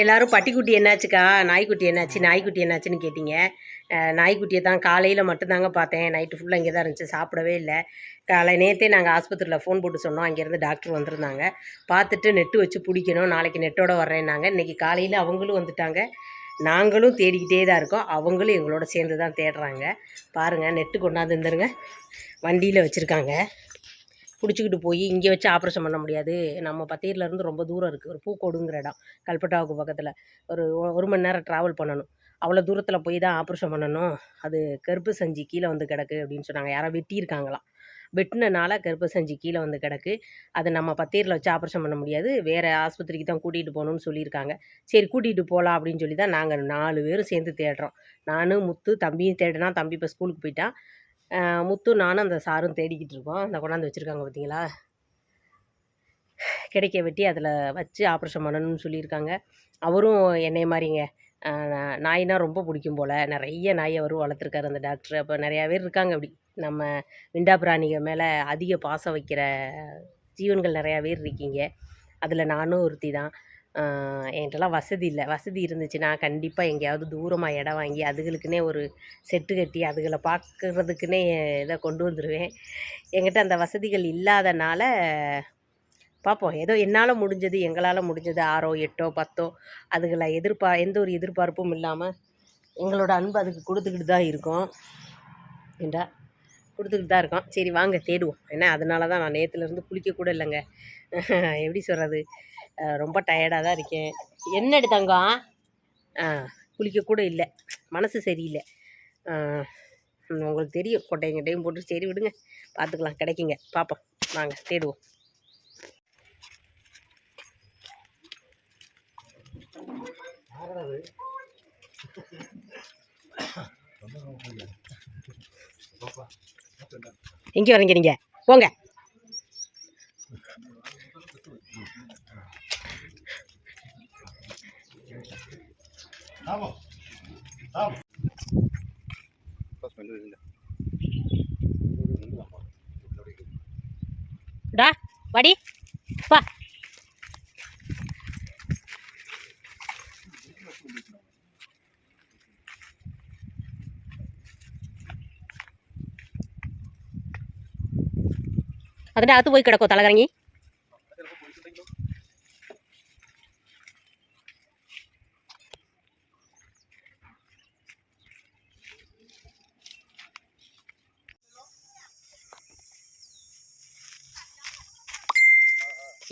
எல்லாரும் பட்டிக்குட்டி என்னாச்சுக்கா? நாய்க்குட்டி என்னாச்சு? நாய்க்குட்டி என்னாச்சுன்னு கேட்டீங்க. நாய்க்குட்டியை தான் காலையில் மட்டும்தாங்க பார்த்தேன். நைட்டு ஃபுல்லாக இங்கே தான் இருந்துச்சு. சாப்பிடவே இல்லை. காலை நேற்றே நாங்கள் ஆஸ்பத்திரியில் ஃபோன் போட்டு சொன்னோம். அங்கேருந்து டாக்டர் வந்திருந்தாங்க. பார்த்துட்டு நெட்டு வச்சு பிடிக்கணும். நாளைக்கு நெட்டோட வர்றேன்னாங்க. இன்றைக்கி காலையில் அவங்களும் வந்துட்டாங்க. நாங்களும் தேடிக்கிட்டே தான் இருக்கோம். அவங்களும் எங்களோட சேர்ந்து தான் தேடுறாங்க. பாருங்கள் நெட்டு கொண்டாந்து இருந்துருங்க வண்டியில் வச்சுருக்காங்க. பிடிச்சிக்கிட்டு போய் இங்கே வச்சு ஆப்ரேஷன் பண்ண முடியாது. நம்ம பத்தீர்லேருந்து ரொம்ப தூரம் இருக்குது ஒரு பூக்கோடுங்கிற இடம். கல்பட்டாவுக்கு பக்கத்தில். ஒரு ஒரு மணி நேரம் ட்ராவல் பண்ணணும். அவ்வளோ தூரத்தில் போய் தான் ஆப்ரேஷன் பண்ணணும். அது கருப்பு சஞ்சி கீழே வந்து கிடக்கு அப்படின்னு சொன்னாங்க. யாரோ வெட்டியிருக்காங்களாம். வெட்டினனால கருப்பு சஞ்சி கீழே வந்து கிடக்கு. அது நம்ம பத்தீரில் வச்சு ஆப்ரேஷன் பண்ண முடியாது. வேறு ஆஸ்பத்திரிக்கு தான் கூட்டிகிட்டு போகணும்னு சொல்லியிருக்காங்க. சரி கூட்டிகிட்டு போகலாம் அப்படின்னு சொல்லி தான் நாங்கள் நாலு பேரும் சேர்ந்து தேடுறோம். நானும் முத்து தம்பியும் தேடினா தம்பி இப்போ ஸ்கூலுக்கு போயிட்டான் முத்து நானும் அந்த சாரும் தேடிக்கிட்டு இருக்கோம். அந்த கொண்டாந்து வச்சுருக்காங்க பார்த்தீங்களா கிடைக்க வெட்டி அதில் வச்சு ஆப்ரேஷன் பண்ணணும்னு சொல்லியிருக்காங்க. அவரும் என்னை மாதிரிங்க. ஆஹ் நாய்னா ரொம்ப பிடிக்கும் போல். நிறைய நாய் அவரும் வளர்த்துருக்காரு அந்த டாக்டர். அப்போ நிறையா பேர் இருக்காங்க அப்படி. நம்ம விண்டா பிராணிகள் மேலே அதிக பாசம் வைக்கிற ஜீவன்கள் நிறையா பேர் இருக்கீங்க. அதில் நானும் ஒருத்தி தான் என்கிட்டலாம் வசதி இல்லை. வசதி இருந்துச்சுன்னா கண்டிப்பாக எங்கேயாவது தூரமாக இடம் வாங்கி அதுகளுக்குன்னே ஒரு செட்டு கட்டி அதுகளை பார்க்குறதுக்குன்னே இதை கொண்டு வந்துடுவேன் என்கிட்ட அந்த வசதிகள் இல்லாதனால பார்ப்போம் ஏதோ என்னால் முடிஞ்சது எங்களால் முடிஞ்சது ஆறோ எட்டோ பத்தோ அதுகளை எதிர்பா எந்த ஒரு எதிர்பார்ப்பும் இல்லாமல் எங்களோட அன்பு அதுக்கு கொடுத்துக்கிட்டு தான் இருக்கோம். ஏண்டா? கொடுத்துக்கிட்டு தான் இருக்கோம். சரி வாங்க தேடுவோம். ஏன்னா அதனால தான் நான் நேற்றுலேருந்து குளிக்க கூட இல்லைங்க. எப்படி சொல்கிறது ரொம்ப டயர்டாக தான் இருக்கேன். என்னடி தங்கம்? ஆ குளிக்க கூட இல்லை. மனசு சரியில்லை. உங்களுக்கு தெரியும். கொட்டைங்க டைம் போட்டு சரி விடுங்க. பார்த்துக்கலாம். கிடைக்குங்க. பார்ப்போம். வாங்க தேடுவோம். எங்கே வரீங்க நீங்கள் போங்க. Bravo. Bravo. ഡാ വടി വാ അതിന്റെ അകത്ത് പോയി കിടക്കോ തളകറങ്ങി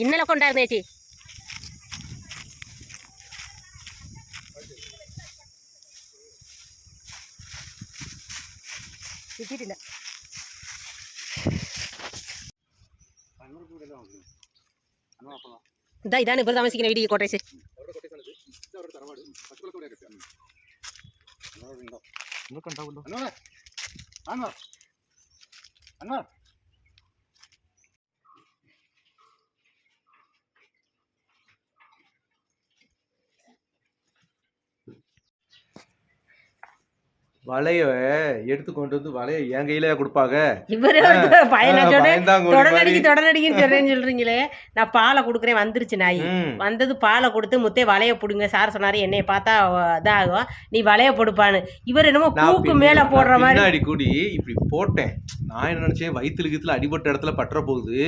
ഇന്നലൊക്കെ ഉണ്ടായിരുന്നു ചേച്ചി. കിട്ടിയിട്ടില്ല. ഇതാ ഇതാണ് ഇവർ താമസിക്കുന്ന വീട് ഈ കോട്ടേഴ്സ് வலைய எடுத்து கொண்டு வந்து வலைய என் கையில கொடுப்பாங்க. இவர் மாதிரி. தொடநடிக்குன்னு சொல்றேன்னு சொல்றீங்களே. நான் பாலை கொடுக்குறேன் வந்துருச்சு நாய். வந்தது பாலை கொடுத்து முத்தே வலைய பிடுங்க சார் சொன்னாரு. என்னைய பார்த்தா இதாகும். நீ வலைய போடுப்பான்னு. இவர் என்னமோ பூக்கு மேல போடுற மாதிரி. பின்னாடி கூடி இப்படி போட்டேன். நான் என்ன நினைச்சேன் வயிற்றுல கீத்துல அடிபட்ட இடத்துல பற்ற போகுது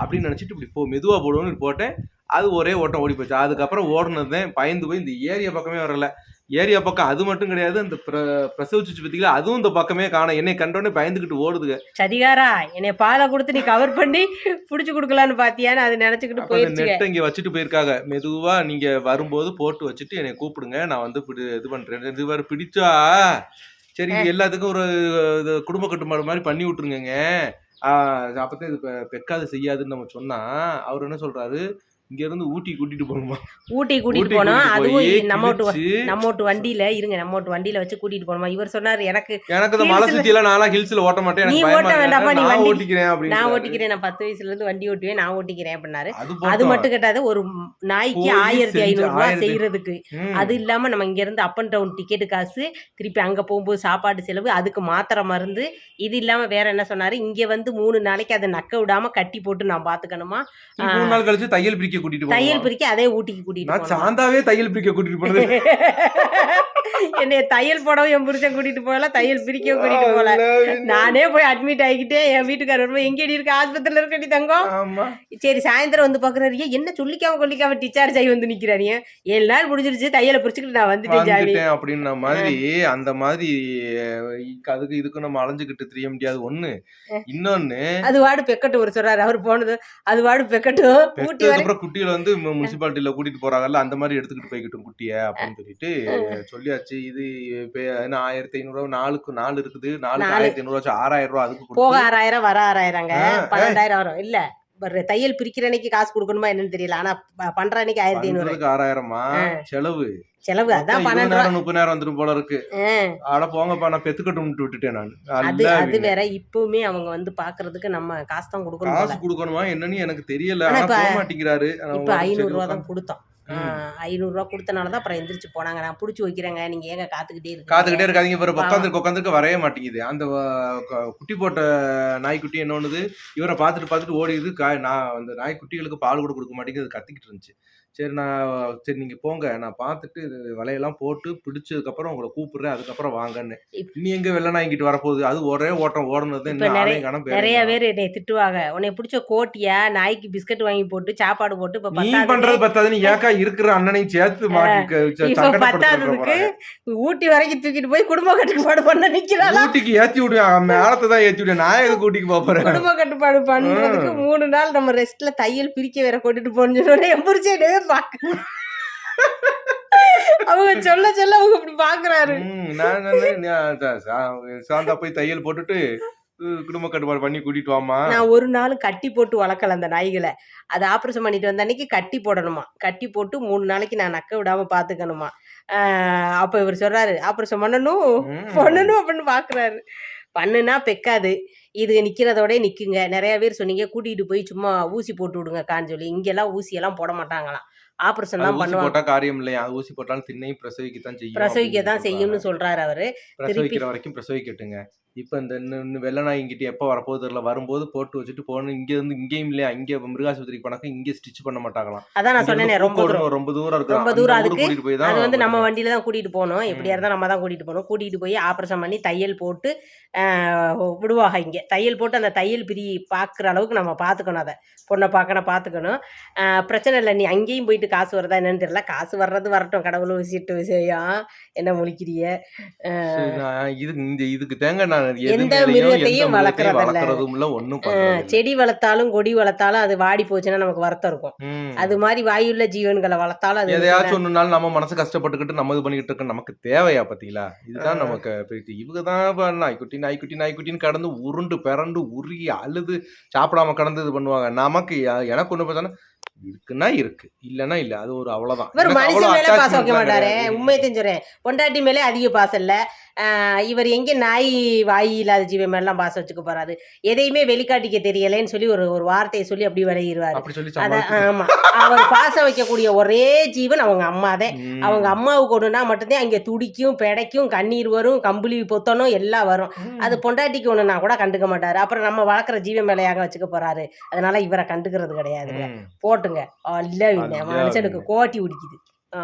அப்படின்னு நினைச்சிட்டு இப்படி போ மெதுவா போடுவோம்னு போட்டேன். அது ஒரே ஓட்டம் ஓடி போச்சு. அதுக்கப்புறம் ஓடுனதுதான் பயந்து போய் இந்த ஏரியா பக்கமே வரல. ஏரியா பக்கம் அது மட்டும் கிடையாது அந்த பிர- பிரசவிச்சுச்சு பார்த்தீங்களா? அதுவும் இந்த பக்கமே காணோம். என்னை கண்டோடனே பயந்துக்கிட்டு ஓடுதுங்க. சதிகாரா என்னைய பாலை கொடுத்து நீ கவர் பண்ணி புடிச்சு கொடுக்கலான்னு பாத்தியான்னு அது நினைச்சுக்கிட்டு போயிருச்சுங்க. நெட்டை இங்க வச்சுட்டு போயிருக்காங்க. மெதுவா நீங்க வரும்போது போட்டு வச்சுட்டு என்னை கூப்பிடுங்க. நான் வந்து இது பண்றேன். இது வேற பிடிச்சா? சரி எல்லாத்துக்கும் ஒரு குடும்ப கட்டுப்பாடு மாதிரி பண்ணி விட்டுருங்கங்க. ஆஹ் அப்பதான் இது பெக்காது செய்யாதுன்னு நம்ம சொன்னா அவர் என்ன சொல்றாரு? இங்க இருந்து ஊட்டி கூட்டிட்டு போகணுமா? ஊட்டி கூட்டிட்டு போனோம் அதுவும் நம்ம நம்ம வண்டியில இருங்க நம்ம வண்டியில வச்சு கூட்டிட்டு போனோமா இவர் சொன்னாரு எனக்கு எனக்கு இந்த மலை சுத்தி எல்லாம் நான்லாம் ஹில்ஸ்ல ஓட்ட மாட்டேன் நீ ஓட்ட இருக்கு. நீ நான் வண்டி- ஓட்டிக்கிறேன் நான் அப்படின்னு ஓட்டிக்கிறேன் நான் பத்து வயசுல இருந்து வண்டி ஓட்டுவேன் நான் ஓட்டிக்கிறேன் அப்படின்னாரு. அது. மட்டும் கேட்டாது ஒரு நாய்க்கு ஆயிரத்தி ஐநூறு ரூபாய் செய்யறதுக்கு. அது இல்லாம நம்ம இங்க இருந்து அப் அண்ட் டவுன் டிக்கெட் காசு திருப்பி அங்க போகும்போது சாப்பாடு செலவு அதுக்கு மாத்திரை மருந்து. இது இல்லாம வேற என்ன சொன்னாரு? இங்க வந்து மூணு நாளைக்கு அதை நக்க விடாம கட்டி போட்டு நான் பாத்துக்கணுமா? மூணு நாள் கழிச்சு தையல் பிரிக்க கூட்டிட்டு தையல் பிரிக்க அதே ஊட்டிக்கு கூட்டிட்டு நான் சாந்தாவே தையல் பிரிக்க கூட்டிட்டு போனது. என்னைய தையல் போடவும் என் புருஷன் கூட்டிட்டு போகல தையல் பிரிக்கவும் கூட்டிட்டு போகல. நானே போய் அட்மிட் ஆகிக்கிட்டே என் வீட்டுக்காரர் எங்கடி இருக்க? ஆஸ்பத்திரியில இருக்கடி தங்கம்? ஆமா. சரி சாயந்தரம் வந்து பாக்குறாரு. "ஏன், என்ன சொல்லிக்காம கொல்லிக்காம டிச்சார்ஜ் ஆகி வந்து நிக்கிறாரு? ஏழு நாள் முடிஞ்சிருச்சு தையலை பிரிச்சுக்கிட்டு நான் வந்துட்டேன் அப்படின்ன மாதிரி அந்த மாதிரி அதுக்கு இதுக்கு நம்ம அலைஞ்சுக்கிட்டு தெரிய முடியாது. ஒண்ணு இன்னொன்னு அது வாடு பெக்கட்டும் ஒரு சொல்றாரு. அவர் போனது அது வாடு பெக்கட்டும். ஊட்டி குட்டியில வந்து முனிசிபாலிட்டியில கூட்டிட்டு போறாங்கல்ல அந்த மாதிரி எடுத்துக்கிட்டு போய்கிட்டும் குட்டிய அப்படின்னு சொல்லிட்டு சொல்லியாச்சு. இது என்ன ஆயிரத்தி ஐநூறு நாலுக்கு நாலு இருக்குது. நாலுக்கு நாலு. ஆயிரத்தி ஐநூறு ஆறாயிரம் ரூபா அதுக்கு போக ஆறாயிரம் வர ஆறாயிரங்க. பன்னெண்டாயிரம் வரும். இல்ல. தையல் பிரிக்கிற அன்னைக்கு காசு கொடுக்கணுமா என்னன்னு தெரியல. ஆனா பண்ற அன்னைக்கு ஆயிரத்தி ஐநூறு. ஆறாயிரமா? செலவு. செலவு அதான் பன்னெண்டு இருபதாயிரம் முப்பதாயிரம் வந்துரும் போல இருக்கு. ஆட போங்கப்பா நான் பெத்துக்கட்டும்னு விட்டுட்டேன் நான். அது அது வேற இப்பவுமே அவங்க வந்து பாக்குறதுக்கு நம்ம காசு தான் கொடுக்கணும் காசு கொடுக்கணுமா என்னன்னு எனக்கு தெரியல. மாட்டேங்கிறாரு. இப்ப ஐநூறு ரூபா தான் கொடுத்தோம். ம். ஐநூறு ரூபா கொடுத்தனாலதான் அப்புறம் எந்திரிச்சு போனாங்க. நான் புடிச்சு வைக்கிறேங்க. நீங்க ஏங்க காத்துக்கிட்டே இருக்கு காத்துக்கிட்டே இருக்காதீங்க. பாவம். உட்காந்துருக்கு உட்காந்துருக்கு வரவே மாட்டேங்குது. அந்த குட்டி போட்ட நாய்க்குட்டி என்ன பண்ணுது? இவரை பார்த்துட்டு பார்த்துட்டு ஓடிடுது. கா- நான் அந்த நாய்க்குட்டிகளுக்கு பால் கூட கொடுக்க மாட்டேங்குது. கத்திக்கிட்டு இருந்துச்சு. சரி நான் சரி நீங்க போங்க. நான் பார்த்துட்டு இது வலையெல்லாம் போட்டு பிடிச்சதுக்கு அப்புறம் உங்களை கூப்பிடுறேன். அதுக்கப்புறம் வாங்கன்னு. இனி எங்க வெள்ள நாய்க்கிட்டு வரப்போகுது? அது ஒரே ஓட்டம். ஓடுனது இப்ப நிறைய- பேர் என்னை திட்டுவாங்க. உன்னை பிடிச்ச கோட்டியா நாய்க்கு பிஸ்கட் வாங்கி போட்டு சாப்பாடு போட்டு இப்ப. நீ பண்றது பத்தாது நீ ஏக்கா இருக்கிற அண்ணனையும் சேர்த்து மாட்டி பத்தாததுக்கு ஊட்டி வரைக்கும் தூக்கிட்டு போய் குடும்ப கட்டுப்பாடு பண்ண நிக்கிறாளா? ஊட்டிக்கு ஏத்தி விடுவேன். மேலத்தை தான் ஏத்தி விடுவேன். நான் எதுக்கு ஊட்டிக்கு போறேன்? குடும்ப கட்டுப்பாடு பண்றதுக்கு மூணு நாள் நம்ம ரெஸ்ட்ல தையல் பிரிக்க வேற கொண்டுட்டு போன்னு சொன்னோட என் புரிச்சே பாக்க அவங்க சொல்ல சொல்ல அவங்க இப்படி பாக்குறாரு. நான் சாந்தா போய் தையல் போட்டுட்டு குடும்ப கட்டுப்பாடு பண்ணி கூட்டிட்டு வாமா நான் ஒரு நாள் கட்டி போட்டு வளர்க்கல அந்த நாய்களை. அதை ஆப்ரேஷன் பண்ணிட்டு வந்த அன்னைக்கு கட்டி போடணுமா? கட்டி போட்டு மூணு நாளைக்கு நான் நக்க விடாம பாத்துக்கணுமா? அப்ப இவர் சொல்றாரு ஆப்ரேஷன் பண்ணணும். பண்ணணும் அப்படின்னு பாக்குறாரு. பண்ணுனா பெக்காது. இது நிக்கிறதோட நிக்குங்க. நிறைய பேர் சொன்னீங்க கூட்டிட்டு போய் சும்மா ஊசி போட்டு விடுங்கக்கான்னு சொல்லி. இங்கெல்லாம் ஊசி எல்லாம் போட மாட்டாங்களாம். ஆப்ரேஷன் தான் பண்ணுவாங்க. போட்டா காரியம் இல்லையா? அது ஊசி போட்டாலும் திண்ணையும் பிரசவிக்கத்தான் செய்யும் பிரசவிக்க தான் செய்யும்னு சொல்றாரு அவரு. பிரசவிக்கிற வரைக்கும் பிரசவிக்கட்டுங்க. இப்ப இந்த இன்னும் இன்னும் வெள்ள நாய் இங்கிட்ட எப்ப வரப்போகுது தெரியல. வரும்போது போட்டு வச்சுட்டு போகணும் இங்க இருந்து இங்கேயும் இல்லையா? இங்க மிருகாசுபத்திரிக்கு போனாக்க இங்க ஸ்டிச் பண்ண மாட்டாங்களாம். அதான் நான் சொன்னேனே ரொம்ப தூரம். ரொம்ப தூரம் இருக்கு ரொம்ப தூரம் அதுக்கு போய் தான் அது வந்து நம்ம. வண்டியில தான் கூட்டிட்டு போகணும். எப்படியா இருந்தா நம்ம தான் கூட்டிட்டு போகணும். கூட்டிட்டு போய் ஆப்ரேஷன் பண்ணி தையல் போட்டு விடுவாங்க இங்க. தையல் போட்டு அந்த தையல் பிரி பார்க்குற அளவுக்கு நம்ம பார்த்துக்கணும் அதை. பொண்ணை பார்க்கணும் பார்த்துக்கணும் பிரச்சனை இல்லை. நீ அங்கேயும் போயிட்டு காசு வருதா என்னன்னு தெரியல. காசு வர்றது வரட்டும். கடவுள் விசிட்டு விஷயம் என்ன முழிக்கிறிய இதுக்கு இந்த இதுக்கு தேங்க நான் எந்த மிருகத்தையும் வளர்க்கறதில்ல. ஒண்ணும். செடி வளர்த்தாலும் கொடி வளர்த்தாலும் அது வாடி போச்சுன்னா நமக்கு வருத்தம் இருக்கும். அது மாதிரி வாயுள்ள ஜீவன்களை வளர்த்தாலும் அது எதையாச்சும் ஒண்ணுனாலும் நம்ம மனசு கஷ்டப்பட்டுக்கிட்டு நம்ம இது பண்ணிக்கிட்டு இருக்க நமக்கு தேவையா பாத்தீங்களா இதுதான். நமக்கு பிரீத்தி இவங்க தான் நாய்க்குட்டி நாய்க்குட்டி நாய்க்குட்டின்னு கடந்து உருண்டு பிறண்டு உருகி அழுது சாப்பிடாம கடந்து இது பண்ணுவாங்க நமக்கு எனக்கு ஒண்ணு பார்த்தா இருக்குன்னா இருக்கு. இல்லன்னா இல்ல. அது ஒரு அவ்வளவுதான். இவர் மனுஷன் மேலே பாசம் வைக்க மாட்டாரு. கிடையாது. உண்மையை தெரிஞ்சுறேன் பொண்டாட்டி மேலே அதிக பாசம் இல்லை. இவர் எங்க நாய் வாய் இல்லாத ஜீவன் மேலாம் பாசம் வச்சுக்க போறாரு. எதையுமே வெளிக்காட்டிக்க தெரியலைன்னு சொல்லி ஒரு ஒரு வார்த்தையை சொல்லி அப்படி விளையிடுவாரு அப்படி சொல்லி அத சமாளிச்சு ஆமா. அவர் பாசம் வைக்கக்கூடிய ஒரே ஜீவன் அவங்க அம்மா தான். அவங்க அம்மாவுக்கு ஒண்ணுனா மட்டும்தான் அங்கே துடிக்கும் பிடைக்கும் கண்ணீர் வரும் கம்பளி பொத்தணும் எல்லாம் வரும். அது பொண்டாட்டிக்கு ஒண்ணுனா கூட கண்டுக்க மாட்டாரு. அப்புறம் நம்ம வளர்க்குற ஜீவன் மேலையாக வச்சுக்க போறாரு. அதனால இவரை கண்டுக்கிறது கிடையாதுங்க ம். இல்லை அல்ல மனுஷனுக்கு இல்லை. கோட்டி உடிக்குது ஆ.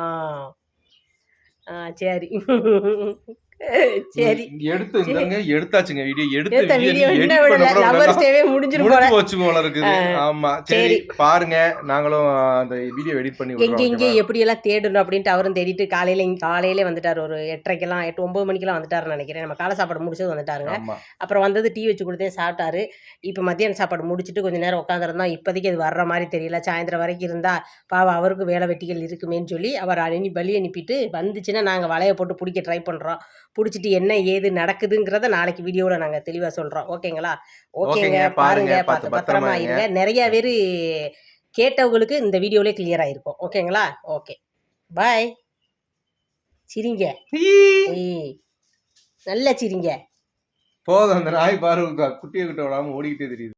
ஆ சரி. சரி. எடுத்து இந்தாங்க எடுத்தாச்சுங்க வீடியோ எடுத்து வீடியோ என்ன முடிஞ்சிரும் போச்சு போல இருக்குது. ஆமா. சரி. பாருங்க. நாங்களும் அந்த வீடியோ எடிட் பண்ணி எங்க ஓகேவா? எப்படி எல்லாம் தேடணும் அப்படின்ட்டு அவரும் தேடிட்டு காலையில இங்க காலையிலே வந்துட்டாரு. ஒரு எட்டரைக்கெல்லாம் எட்டு ஒன்பது மணிக்கெல்லாம் வந்துட்டாருன்னு நினைக்கிறேன். நம்ம காலை சாப்பாடு முடிச்சது வந்துட்டாருங்க. அப்புறம் வந்தது டீ வச்சு கொடுத்தேன் சாப்பிட்டாரு. இப்போ மத்தியான சாப்பாடு முடிச்சுட்டு கொஞ்ச நேரம் உட்காந்துருந்தோம் இப்போதைக்கு அது வர்ற மாதிரி தெரியல. சாயந்தரம் வரைக்கும் இருந்தா பாவம் அவருக்கு வேலை வெட்டிகள் இருக்குமேன்னு சொல்லி அவர் அனுப்பி பலி அனுப்பிட்டு வந்துச்சுன்னா நாங்கள் வலையை போட்டு பிடிக்க ட்ரை பண்ணுறோம் பிடிச்சிட்டு என்ன ஏது நடக்குதுங்கிறத நாளைக்கு வீடியோவில் நாங்கள் தெளிவாக சொல்கிறோம் ஓகேங்களா? ஓகேங்க பாருங்க பாருங்க, பார்த்து பத்திரமா இருங்க. நிறைய பேர் கேட்டவங்களுக்கு இந்த வீடியோவிலே கிளியர் ஆயிருக்கும். ஓகேங்களா? ஓகே. பாய் சிரிங்க. நல்லா சிரிங்க. போதும் அந்த நாய் பாரு குட்டியை கிட்ட விடாம ஓடிக்கிட்டே தெரியுது.